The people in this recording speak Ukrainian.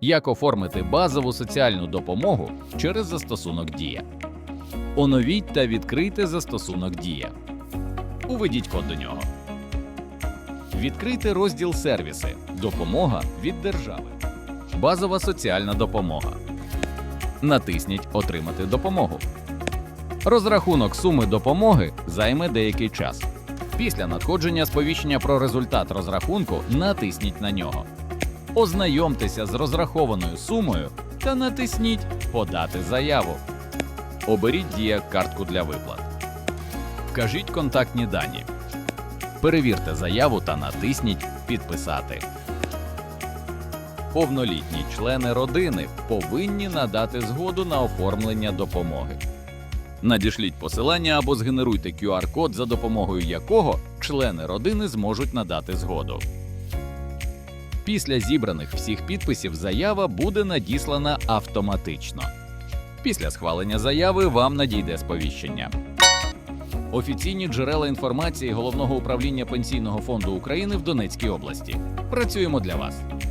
Як оформити базову соціальну допомогу через застосунок Дія. Оновіть та відкрийте застосунок Дія. Уведіть код до нього. Відкрийте розділ Сервіси. Допомога від держави. Базова соціальна допомога. Натисніть Отримати допомогу. Розрахунок суми допомоги займе деякий час. Після надходження сповіщення про результат розрахунку натисніть на нього. Ознайомтеся з розрахованою сумою та натисніть Подати заяву. Оберіть дія картку для виплат. Вкажіть контактні дані. Перевірте заяву та натисніть Підписати. Повнолітні члени родини повинні надати згоду на оформлення допомоги. Надішліть посилання або згенеруйте QR-код, за допомогою якого члени родини зможуть надати згоду. Після зібраних всіх підписів заява буде надіслана автоматично. Після схвалення заяви вам надійде сповіщення. Офіційні джерела інформації головного управління Пенсійного фонду України в Донецькій області. Працюємо для вас.